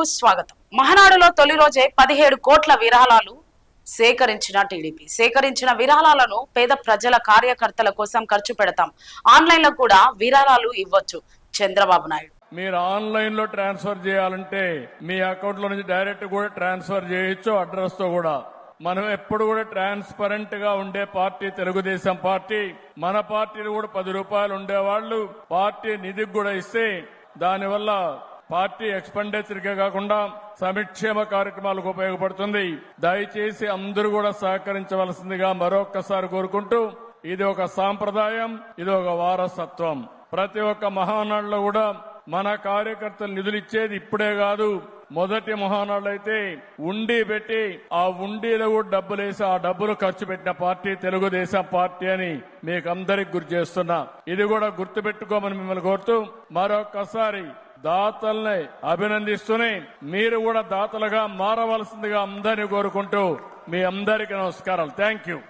కు స్వాగతం. మహనాడులో తొలి రోజే పదిహేడు కోట్ల విరాళాలు సేకరించిన టీడీపీ. సేకరించిన విరాళాలను పేద ప్రజల కార్యకర్తల కోసం ఖర్చు పెడతాం. ఆన్లైన్లో కూడా విరాళాలు ఇవ్వచ్చు. చంద్రబాబు నాయుడు. మీరు ఆన్లైన్లో ట్రాన్స్ఫర్ చేయాలంటే మీ అకౌంట్లో నుంచి డైరెక్ట్ కూడా ట్రాన్స్ఫర్ చేయొచ్చు అడ్రస్తో కూడా. మనం ఎప్పుడు కూడా ట్రాన్స్పరెంట్గా ఉండే పార్టీ తెలుగుదేశం పార్టీ. మన పార్టీలు కూడా పది రూపాయలు ఉండేవాళ్ళు పార్టీ నిధికి కూడా ఇస్తే దానివల్ల పార్టీ ఎక్స్పెండిచర్ కాకుండా సంక్షేమ కార్యక్రమాలకు ఉపయోగపడుతుంది. దయచేసి అందరూ కూడా సహకరించవలసిందిగా మరొక్కసారి కోరుకుంటూ ఇది ఒక సాంప్రదాయం ఇది ఒక వారసత్వం. ప్రతి ఒక్క మహానాడులో కూడా మన కార్యకర్తలు నిధులు ఇచ్చేది ఇప్పుడే కాదు. మొదటి మహానాడు అయితే ఉండి పెట్టి ఆ ఉండిలో కూడా డబ్బులు వేసి ఆ డబ్బులు ఖర్చు పెట్టిన పార్టీ తెలుగుదేశం పార్టీ అని మీకు అందరికి గుర్తు చేస్తున్నా. ఇది కూడా గుర్తు పెట్టుకోమని మిమ్మల్ని కోరుతూ మరొకసారి దాతల్ని అభినందిస్తూనే మీరు కూడా దాతలుగా మారవలసిందిగా అందరినీ కోరుకుంటూ మీ అందరికీ నమస్కారాలు. Thank you